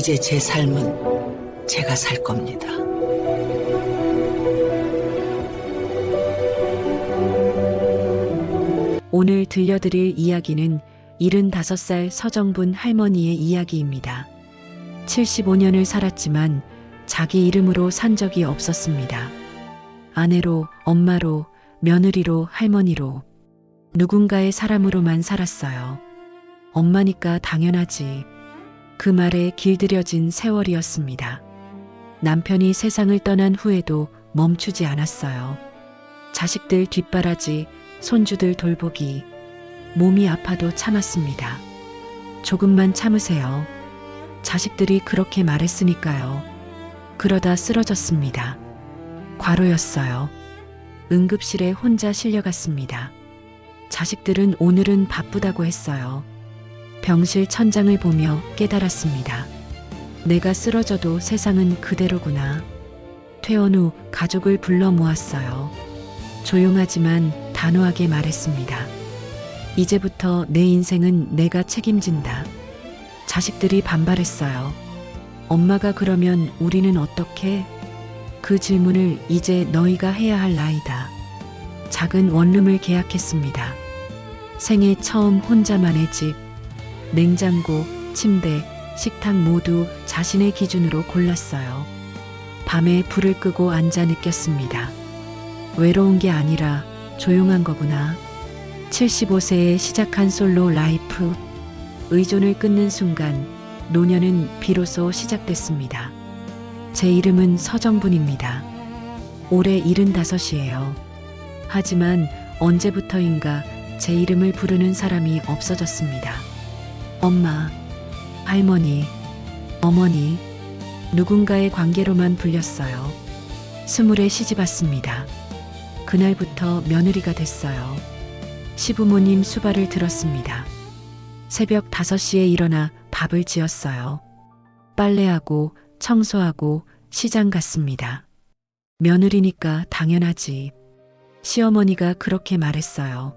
이제 제 삶은 제가 살 겁니다. 오늘 들려드릴 이야기는 75살 서정분 할머니의 이야기입니다. 75년을 살았지만 자기 이름으로 산 적이 없었습니다. 아내로, 엄마로, 며느리로, 할머니로, 누군가의 사람으로만 살았어요. 엄마니까 당연하지. 그 말에 길들여진 세월이었습니다. 남편이 세상을 떠난 후에도 멈추지 않았어요. 자식들 뒷바라지, 손주들 돌보기, 몸이 아파도 참았습니다. 조금만 참으세요. 자식들이 그렇게 말했으니까요. 그러다 쓰러졌습니다. 과로였어요. 응급실에 혼자 실려갔습니다. 자식들은 오늘은 바쁘다고 했어요. 병실 천장을 보며 깨달았습니다. 내가 쓰러져도 세상은 그대로구나. 퇴원 후 가족을 불러 모았어요. 조용하지만 단호하게 말했습니다. 이제부터 내 인생은 내가 책임진다. 자식들이 반발했어요. 엄마가 그러면 우리는 어떻게? 그 질문을 이제 너희가 해야 할 나이다. 작은 원룸을 계약했습니다. 생애 처음 혼자만의 집, 냉장고, 침대, 식탁 모두 자신의 기준으로 골랐어요. 밤에 불을 끄고 앉아 느꼈습니다. 외로운 게 아니라 조용한 거구나. 75세에 시작한 솔로 라이프. 의존을 끊는 순간 노년은 비로소 시작됐습니다. 제 이름은 서정분입니다. 올해 75이에요. 하지만 언제부터인가 제 이름을 부르는 사람이 없어졌습니다. 엄마, 할머니, 어머니, 누군가의 관계로만 불렸어요. 스물에 시집 왔습니다. 그날부터 며느리가 됐어요. 시부모님 수발을 들었습니다. 새벽 5시에 일어나 밥을 지었어요. 빨래하고 청소하고 시장 갔습니다. 며느리니까 당연하지. 시어머니가 그렇게 말했어요.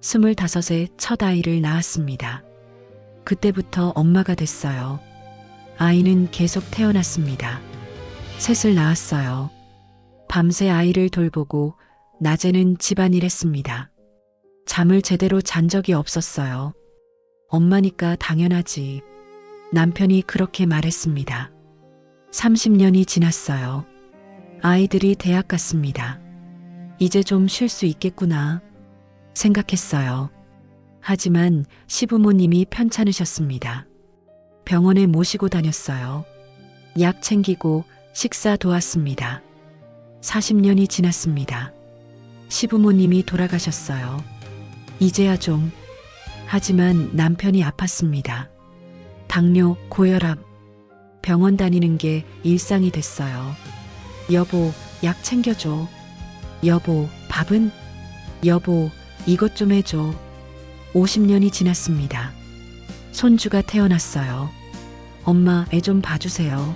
25세 첫 아이를 낳았습니다. 그때부터 엄마가 됐어요. 아이는 계속 태어났습니다. 셋을 낳았어요. 밤새 아이를 돌보고 낮에는 집안일 했습니다. 잠을 제대로 잔 적이 없었어요. 엄마니까 당연하지. 남편이 그렇게 말했습니다. 30년이 지났어요. 아이들이 대학 갔습니다. 이제 좀 쉴 수 있겠구나 생각했어요. 하지만 시부모님이 편찮으셨습니다. 병원에 모시고 다녔어요. 약 챙기고 식사 도왔습니다. 40년이 지났습니다. 시부모님이 돌아가셨어요. 이제야 좀. 하지만 남편이 아팠습니다. 당뇨, 고혈압, 병원 다니는 게 일상이 됐어요. 여보, 약 챙겨줘. 여보, 밥은? 여보, 이것 좀 해줘. 50년이 지났습니다. 손주가 태어났어요. 엄마, 애 좀 봐주세요.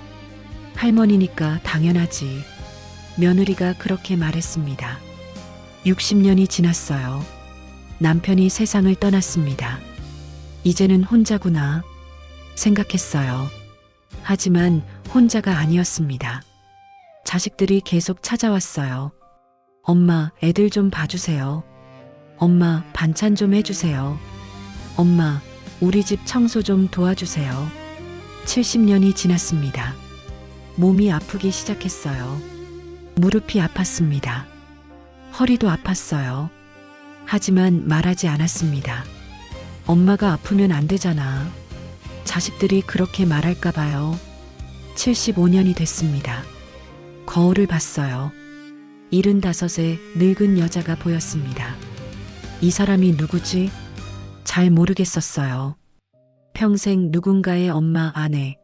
할머니니까 당연하지. 며느리가 그렇게 말했습니다. 60년이 지났어요. 남편이 세상을 떠났습니다. 이제는 혼자구나 생각했어요. 하지만 혼자가 아니었습니다. 자식들이 계속 찾아왔어요. 엄마, 애들 좀 봐주세요. 엄마, 반찬 좀 해주세요. 엄마, 우리 집 청소 좀 도와주세요. 70년이 지났습니다. 몸이 아프기 시작했어요. 무릎이 아팠습니다. 허리도 아팠어요. 하지만 말하지 않았습니다. 엄마가 아프면 안 되잖아. 자식들이 그렇게 말할까 봐요. 75년이 됐습니다. 거울을 봤어요. 75세 늙은 여자가 보였습니다. 이 사람이 누구지? 잘 모르겠었어요. 평생 누군가의 엄마, 아내,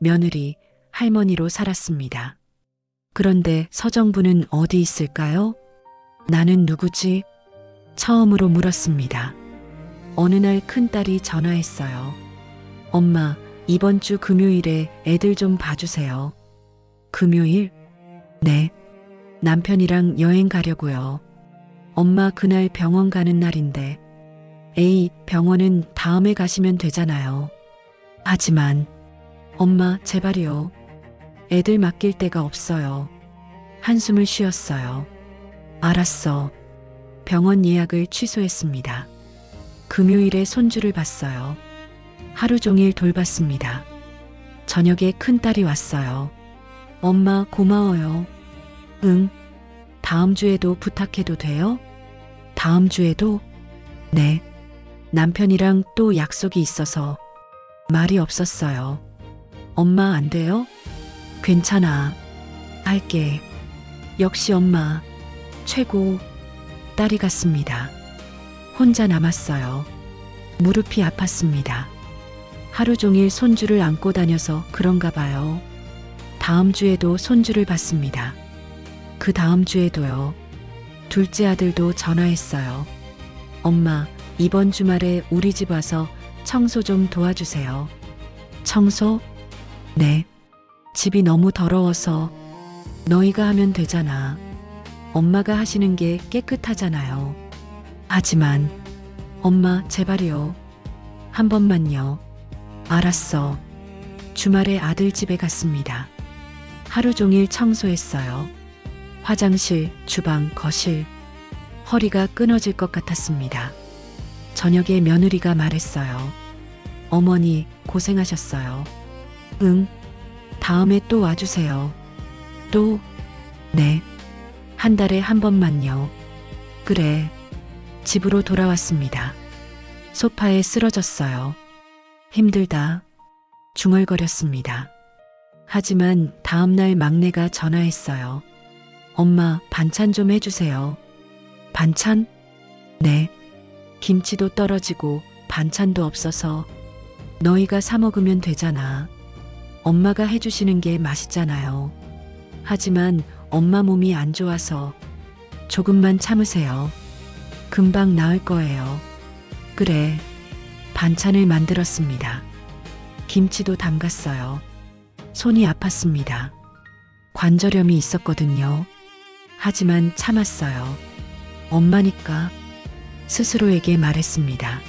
며느리, 할머니로 살았습니다. 그런데 서정부는 어디 있을까요? 나는 누구지? 처음으로 물었습니다. 어느 날 큰딸이 전화했어요. 엄마, 이번 주 금요일에 애들 좀 봐주세요. 금요일? 네. 남편이랑 여행 가려고요. 엄마 그날 병원 가는 날인데. 에이, 병원은 다음에 가시면 되잖아요. 하지만 엄마, 제발이요. 애들 맡길 데가 없어요. 한숨을 쉬었어요. 알았어. 병원 예약을 취소했습니다. 금요일에 손주를 봤어요. 하루 종일 돌봤습니다. 저녁에 큰딸이 왔어요. 엄마, 고마워요. 응. 다음 주에도 부탁해도 돼요? 다음 주에도? 네. 남편이랑 또 약속이 있어서 말이 없었어요. 엄마 안 돼요? 괜찮아. 할게. 역시 엄마. 최고. 딸이 같습니다. 혼자 남았어요. 무릎이 아팠습니다. 하루 종일 손주를 안고 다녀서 그런가 봐요. 다음 주에도 손주를 봤습니다. 그 다음 주에도요. 둘째 아들도 전화했어요. 엄마, 이번 주말에 우리 집 와서 청소 좀 도와주세요. 청소? 네. 집이 너무 더러워서 너희가 하면 되잖아. 엄마가 하시는 게 깨끗하잖아요. 하지만 엄마 제발이요. 한 번만요. 알았어. 주말에 아들 집에 갔습니다. 하루 종일 청소했어요. 화장실, 주방, 거실. 허리가 끊어질 것 같았습니다. 저녁에 며느리가 말했어요. 어머니, 고생하셨어요. 응. 다음에 또 와주세요. 또? 네. 한 달에 한 번만요. 그래. 집으로 돌아왔습니다. 소파에 쓰러졌어요. 힘들다. 중얼거렸습니다. 하지만 다음날 막내가 전화했어요. 엄마, 반찬 좀 해주세요. 반찬? 네. 김치도 떨어지고 반찬도 없어서 너희가 사 먹으면 되잖아. 엄마가 해주시는 게 맛있잖아요. 하지만 엄마 몸이 안 좋아서 조금만 참으세요. 금방 나을 거예요. 그래. 반찬을 만들었습니다. 김치도 담갔어요. 손이 아팠습니다. 관절염이 있었거든요. 하지만 참았어요. 엄마니까 스스로에게 말했습니다.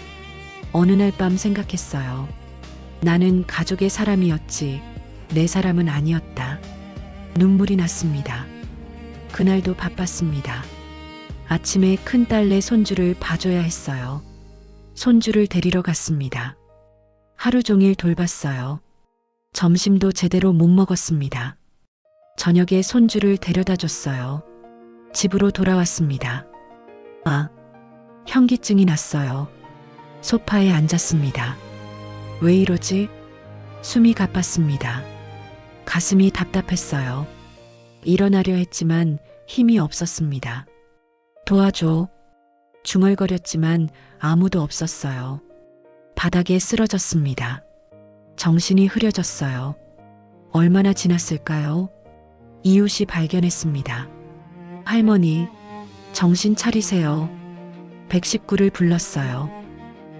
어느 날 밤 생각했어요. 나는 가족의 사람이었지, 내 사람은 아니었다. 눈물이 났습니다. 그날도 바빴습니다. 아침에 큰 딸내 손주를 봐줘야 했어요. 손주를 데리러 갔습니다. 하루 종일 돌봤어요. 점심도 제대로 못 먹었습니다. 저녁에 손주를 데려다 줬어요. 집으로 돌아왔습니다. 아, 현기증이 났어요. 소파에 앉았습니다. 왜 이러지? 숨이 가빴습니다. 가슴이 답답했어요. 일어나려 했지만 힘이 없었습니다. 도와줘. 중얼거렸지만 아무도 없었어요. 바닥에 쓰러졌습니다. 정신이 흐려졌어요. 얼마나 지났을까요? 이웃이 발견했습니다. 할머니, 정신 차리세요. 119를 불렀어요.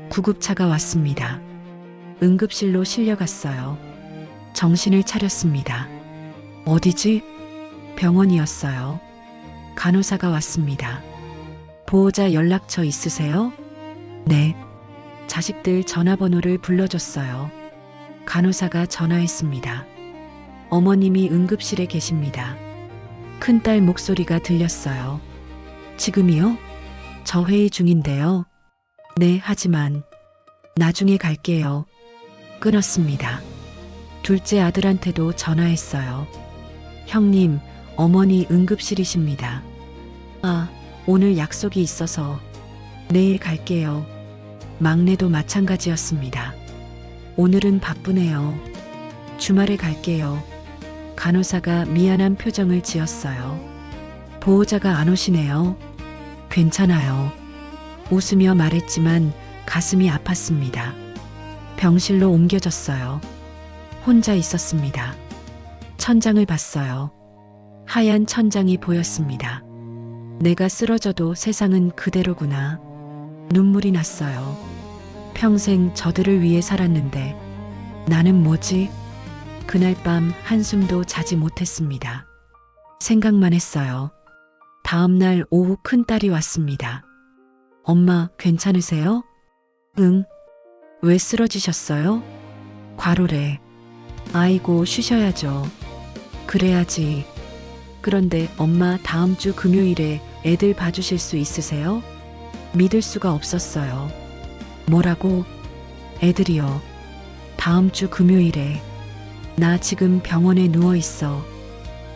구급차가 왔습니다. 응급실로 실려갔어요. 정신을 차렸습니다. 어디지? 병원이었어요. 간호사가 왔습니다. 보호자 연락처 있으세요? 네. 자식들 전화번호를 불러줬어요. 간호사가 전화했습니다. 어머님이 응급실에 계십니다. 큰딸 목소리가 들렸어요. 지금이요? 저 회의 중인데요. 네, 하지만 나중에 갈게요. 끊었습니다. 둘째 아들한테도 전화했어요. 형님, 어머니 응급실이십니다. 아, 오늘 약속이 있어서 내일 갈게요. 막내도 마찬가지였습니다. 오늘은 바쁘네요. 주말에 갈게요. 간호사가 미안한 표정을 지었어요. 보호자가 안 오시네요. 괜찮아요. 웃으며 말했지만 가슴이 아팠습니다. 병실로 옮겨졌어요. 혼자 있었습니다. 천장을 봤어요. 하얀 천장이 보였습니다. 내가 쓰러져도 세상은 그대로구나. 눈물이 났어요. 평생 저들을 위해 살았는데 나는 뭐지? 그날 밤 한숨도 자지 못했습니다. 생각만 했어요. 다음 날 오후 큰딸이 왔습니다. 엄마, 괜찮으세요? 응. 왜 쓰러지셨어요? 과로래. 아이고, 쉬셔야죠. 그래야지. 그런데 엄마 다음 주 금요일에 애들 봐주실 수 있으세요? 믿을 수가 없었어요. 뭐라고? 애들이요. 다음 주 금요일에. 나 지금 병원에 누워 있어.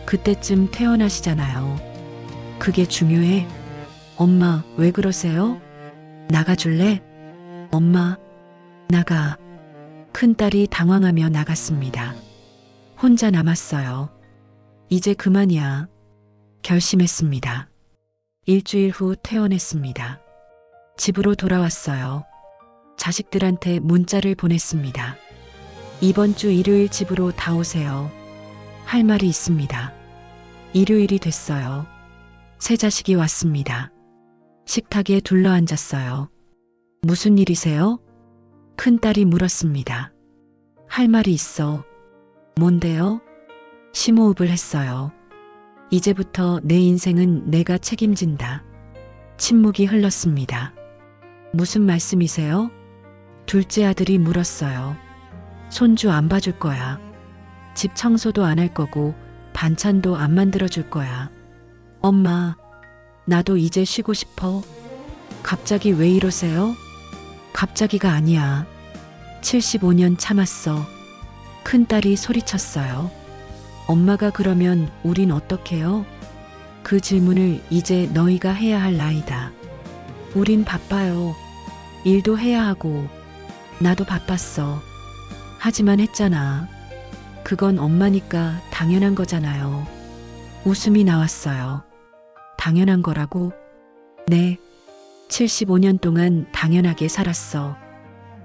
그때쯤 퇴원하시잖아요. 그게 중요해? 엄마, 왜 그러세요? 나가줄래? 엄마, 나가. 큰딸이 당황하며 나갔습니다. 혼자 남았어요. 이제 그만이야. 결심했습니다. 일주일 후 퇴원했습니다. 집으로 돌아왔어요. 자식들한테 문자를 보냈습니다. 이번 주 일요일 집으로 다 오세요. 할 말이 있습니다. 일요일이 됐어요. 새 자식이 왔습니다. 식탁에 둘러앉았어요. 무슨 일이세요? 큰딸이 물었습니다. 할 말이 있어. 뭔데요? 심호흡을 했어요. 이제부터 내 인생은 내가 책임진다. 침묵이 흘렀습니다. 무슨 말씀이세요? 둘째 아들이 물었어요. 손주 안 봐줄 거야. 집 청소도 안 할 거고 반찬도 안 만들어 줄 거야. 엄마, 나도 이제 쉬고 싶어. 갑자기 왜 이러세요? 갑자기가 아니야. 75년 참았어. 큰딸이 소리쳤어요. 엄마가 그러면 우린 어떡해요? 그 질문을 이제 너희가 해야 할 나이다. 우린 바빠요. 일도 해야 하고, 나도 바빴어. 하지만 했잖아. 그건 엄마니까 당연한 거잖아요. 웃음이 나왔어요. 당연한 거라고? 네. 75년 동안 당연하게 살았어.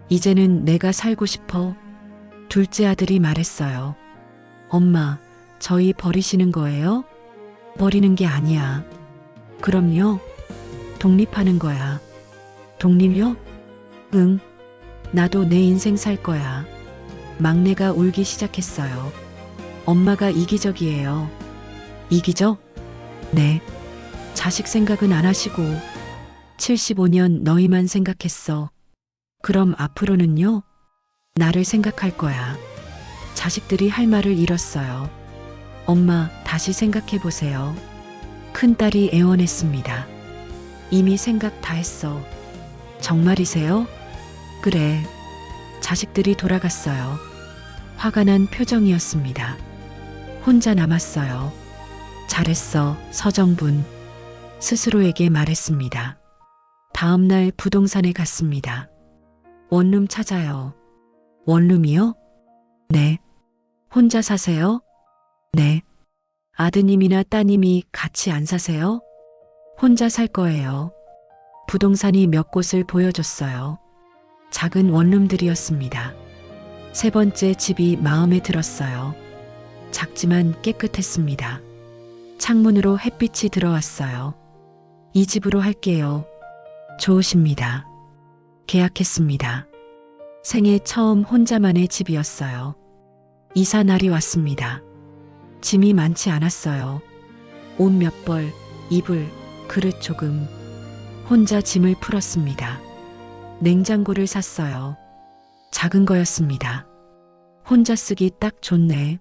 이제는 내가 살고 싶어. 둘째 아들이 말했어요. 엄마, 저희 버리시는 거예요? 버리는 게 아니야. 그럼요. 독립하는 거야. 독립요? 응. 나도 내 인생 살 거야. 막내가 울기 시작했어요. 엄마가 이기적이에요. 이기적? 네. 자식 생각은 안 하시고 75년 너희만 생각했어. 그럼 앞으로는요? 나를 생각할 거야. 자식들이 할 말을 잃었어요. 엄마, 다시 생각해 보세요. 큰딸이 애원했습니다. 이미 생각 다 했어. 정말이세요? 그래. 자식들이 돌아갔어요. 화가 난 표정이었습니다. 혼자 남았어요. 잘했어, 서정분. 스스로에게 말했습니다. 다음 날 부동산에 갔습니다. 원룸 찾아요. 원룸이요? 네. 혼자 사세요? 네. 아드님이나 따님이 같이 안 사세요? 혼자 살 거예요. 부동산이 몇 곳을 보여줬어요. 작은 원룸들이었습니다. 세 번째 집이 마음에 들었어요. 작지만 깨끗했습니다. 창문으로 햇빛이 들어왔어요. 이 집으로 할게요. 좋으십니다. 계약했습니다. 생애 처음 혼자만의 집이었어요. 이사 날이 왔습니다. 짐이 많지 않았어요. 옷 몇 벌, 이불, 그릇 조금. 혼자 짐을 풀었습니다. 냉장고를 샀어요. 작은 거였습니다. 혼자 쓰기 딱 좋네.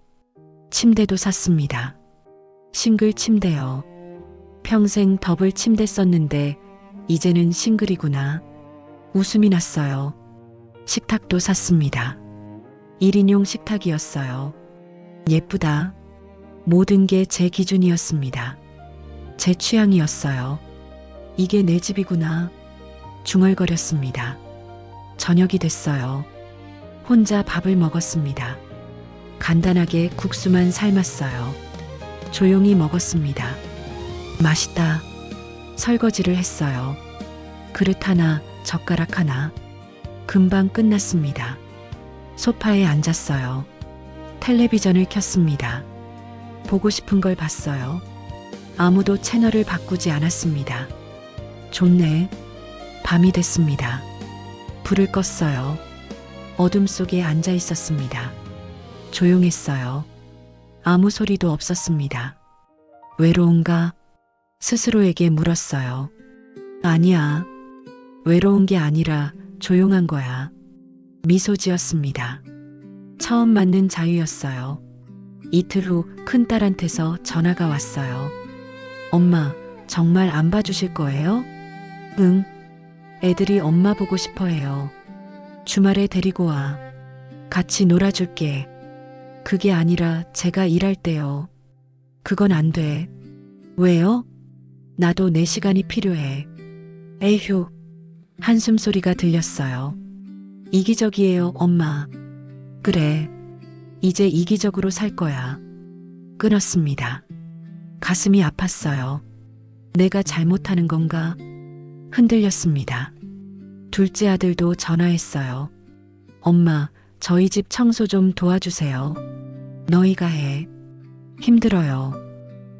침대도 샀습니다. 싱글 침대요. 평생 더블 침대 썼는데 이제는 싱글이구나. 웃음이 났어요. 식탁도 샀습니다. 1인용 식탁이었어요. 예쁘다. 모든 게 제 기준이었습니다. 제 취향이었어요. 이게 내 집이구나. 중얼거렸습니다. 저녁이 됐어요. 혼자 밥을 먹었습니다. 간단하게 국수만 삶았어요. 조용히 먹었습니다. 맛있다. 설거지를 했어요. 그릇 하나, 젓가락 하나. 금방 끝났습니다. 소파에 앉았어요. 텔레비전을 켰습니다. 보고 싶은 걸 봤어요. 아무도 채널을 바꾸지 않았습니다. 좋네. 밤이 됐습니다. 불을 껐어요. 어둠 속에 앉아 있었습니다. 조용했어요. 아무 소리도 없었습니다. 외로운가? 스스로에게 물었어요. 아니야. 외로운 게 아니라 조용한 거야. 미소 지었습니다. 처음 맞는 자유였어요. 이틀 후 큰딸한테서 전화가 왔어요. 엄마, 정말 안 봐주실 거예요? 응. 애들이 엄마 보고 싶어 해요. 주말에 데리고 와. 같이 놀아줄게. 그게 아니라 제가 일할 때요. 그건 안 돼. 왜요? 나도 내 시간이 필요해. 에휴. 한숨 소리가 들렸어요. 이기적이에요, 엄마. 그래. 이제 이기적으로 살 거야. 끊었습니다. 가슴이 아팠어요. 내가 잘못하는 건가? 흔들렸습니다. 둘째 아들도 전화했어요. 엄마, 저희 집 청소 좀 도와주세요. 너희가 해. 힘들어요.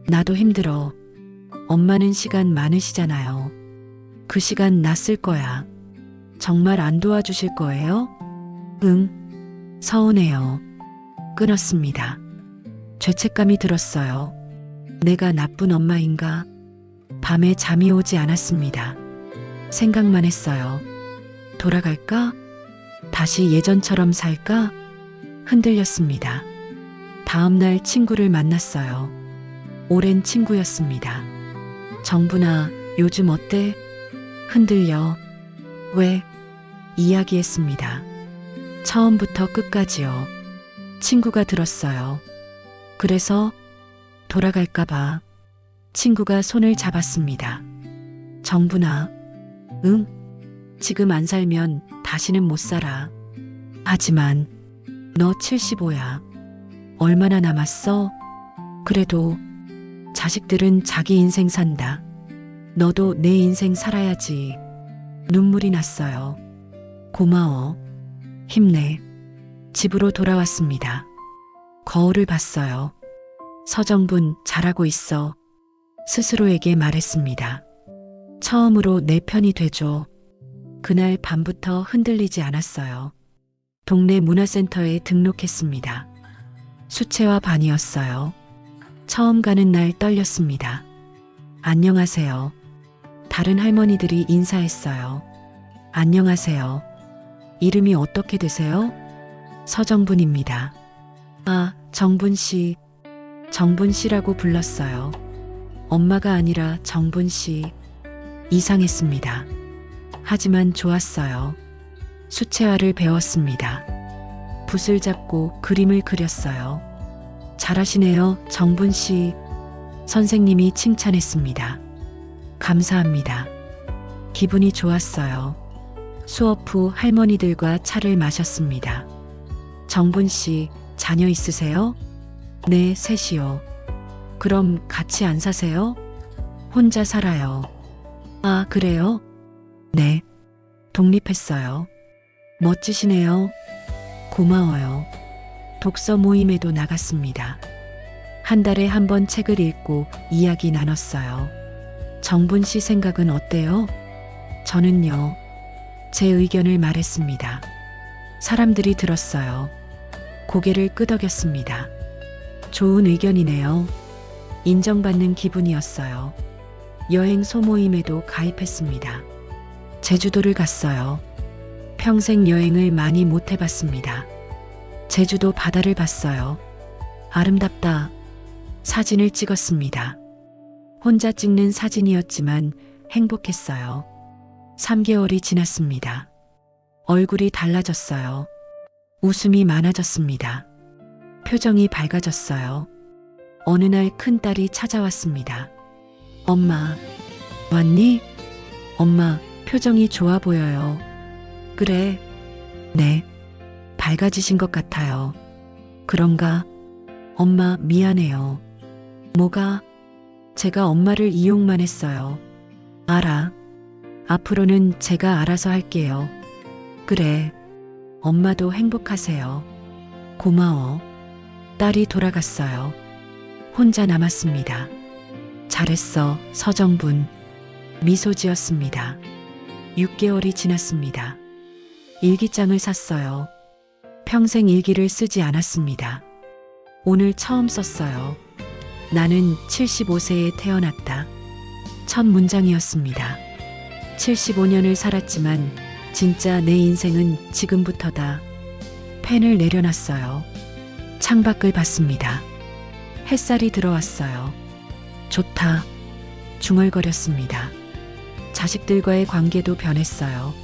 나도 힘들어. 엄마는 시간 많으시잖아요. 그 시간 나 쓸 거야. 정말 안 도와주실 거예요? 응. 서운해요. 끊었습니다. 죄책감이 들었어요. 내가 나쁜 엄마인가? 밤에 잠이 오지 않았습니다. 생각만 했어요. 돌아갈까? 다시 예전처럼 살까? 흔들렸습니다. 다음날 친구를 만났어요. 오랜 친구였습니다. 정분아, 요즘 어때? 흔들려. 왜? 이야기했습니다. 처음부터 끝까지요. 친구가 들었어요. 그래서 돌아갈까봐 친구가 손을 잡았습니다. 정분아, 응? 지금 안 살면 다시는 못 살아. 하지만 너 75야. 얼마나 남았어? 그래도 자식들은 자기 인생 산다. 너도 내 인생 살아야지. 눈물이 났어요. 고마워. 힘내. 집으로 돌아왔습니다. 거울을 봤어요. 서정분 잘하고 있어. 스스로에게 말했습니다. 처음으로 내 편이 되죠. 그날 밤부터 흔들리지 않았어요. 동네 문화센터에 등록했습니다. 수채화 반이었어요. 처음 가는 날 떨렸습니다. 안녕하세요. 다른 할머니들이 인사했어요. 안녕하세요. 이름이 어떻게 되세요? 서정분입니다. 아, 정분 씨. 정분 씨라고 불렀어요. 엄마가 아니라 정분 씨. 이상했습니다. 하지만 좋았어요. 수채화를 배웠습니다. 붓을 잡고 그림을 그렸어요. 잘하시네요, 정분 씨. 선생님이 칭찬했습니다. 감사합니다. 기분이 좋았어요. 수업 후 할머니들과 차를 마셨습니다. 정분 씨, 자녀 있으세요? 네, 셋이요. 그럼 같이 안 사세요? 혼자 살아요. 아, 그래요? 네. 독립했어요. 멋지시네요. 고마워요. 독서 모임에도 나갔습니다. 한 달에 한 번 책을 읽고 이야기 나눴어요. 정분 씨 생각은 어때요? 저는요, 제 의견을 말했습니다. 사람들이 들었어요. 고개를 끄덕였습니다. 좋은 의견이네요. 인정받는 기분이었어요. 여행 소모임에도 가입했습니다. 제주도를 갔어요. 평생 여행을 많이 못 해봤습니다. 제주도 바다를 봤어요. 아름답다. 사진을 찍었습니다. 혼자 찍는 사진이었지만 행복했어요. 3개월이 지났습니다. 얼굴이 달라졌어요. 웃음이 많아졌습니다. 표정이 밝아졌어요. 어느 날 큰딸이 찾아왔습니다. 엄마, 왔니? 엄마, 표정이 좋아 보여요. 그래. 네. 밝아지신 것 같아요. 그런가? 엄마, 미안해요. 뭐가? 제가 엄마를 이용만 했어요. 알아. 앞으로는 제가 알아서 할게요. 그래. 엄마도 행복하세요. 고마워. 딸이 돌아갔어요. 혼자 남았습니다. 잘했어, 서정분. 미소 지었습니다. 6개월이 지났습니다. 일기장을 샀어요. 평생 일기를 쓰지 않았습니다. 오늘 처음 썼어요. 나는 75세에 태어났다. 첫 문장이었습니다. 75년을 살았지만 진짜 내 인생은 지금부터다. 펜을 내려놨어요. 창밖을 봤습니다. 햇살이 들어왔어요. 좋다. 중얼거렸습니다. 자식들과의 관계도 변했어요.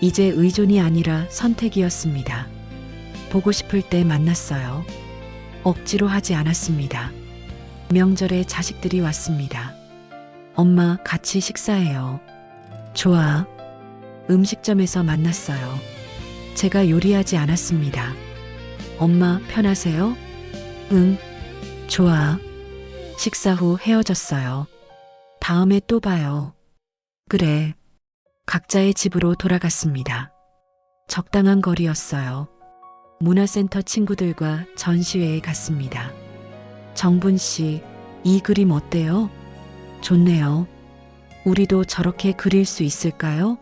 이제 의존이 아니라 선택이었습니다. 보고 싶을 때 만났어요. 억지로 하지 않았습니다. 명절에 자식들이 왔습니다. 엄마 같이 식사해요. 좋아. 음식점에서 만났어요. 제가 요리하지 않았습니다. 엄마 편하세요? 응. 좋아. 식사 후 헤어졌어요. 다음에 또 봐요. 그래. 각자의 집으로 돌아갔습니다. 적당한 거리였어요. 문화센터 친구들과 전시회에 갔습니다. 정분 씨, 이 그림 어때요? 좋네요. 우리도 저렇게 그릴 수 있을까요?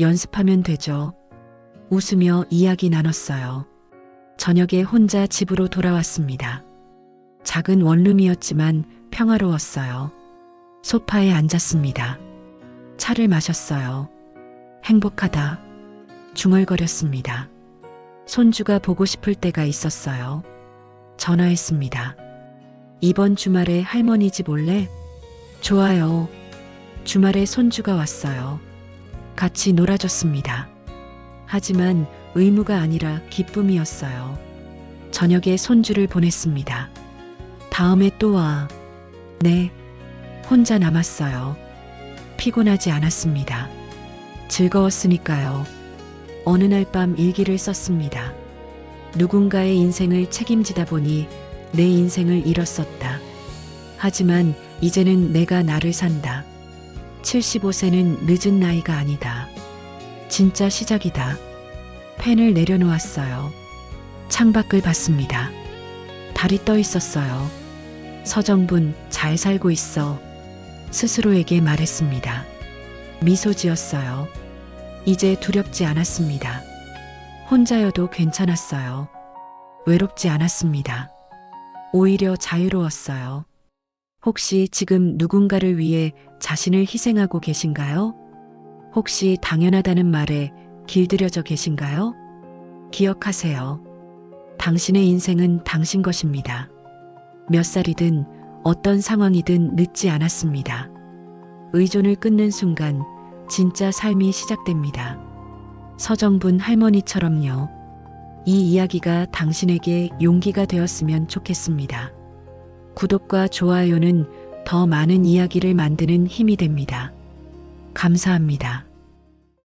연습하면 되죠. 웃으며 이야기 나눴어요. 저녁에 혼자 집으로 돌아왔습니다. 작은 원룸이었지만 평화로웠어요. 소파에 앉았습니다. 차를 마셨어요. 행복하다. 중얼거렸습니다. 손주가 보고 싶을 때가 있었어요. 전화했습니다. 이번 주말에 할머니 집 올래? 좋아요. 주말에 손주가 왔어요. 같이 놀아줬습니다. 하지만 의무가 아니라 기쁨이었어요. 저녁에 손주를 보냈습니다. 다음에 또 와. 네. 혼자 남았어요. 피곤하지 않았습니다. 즐거웠으니까요. 어느 날 밤 일기를 썼습니다. 누군가의 인생을 책임지다 보니 내 인생을 잃었었다. 하지만 이제는 내가 나를 산다. 75세는 늦은 나이가 아니다. 진짜 시작이다. 펜을 내려놓았어요. 창밖을 봤습니다. 달이 떠 있었어요. 서정분 잘 살고 있어. 스스로에게 말했습니다. 미소 지었어요. 이제 두렵지 않았습니다. 혼자여도 괜찮았어요. 외롭지 않았습니다. 오히려 자유로웠어요. 혹시 지금 누군가를 위해 자신을 희생하고 계신가요? 혹시 당연하다는 말에 길들여져 계신가요? 기억하세요. 당신의 인생은 당신 것입니다. 몇 살이든 어떤 상황이든 늦지 않았습니다. 의존을 끊는 순간 진짜 삶이 시작됩니다. 서정분 할머니처럼요. 이 이야기가 당신에게 용기가 되었으면 좋겠습니다. 구독과 좋아요는 더 많은 이야기를 만드는 힘이 됩니다. 감사합니다.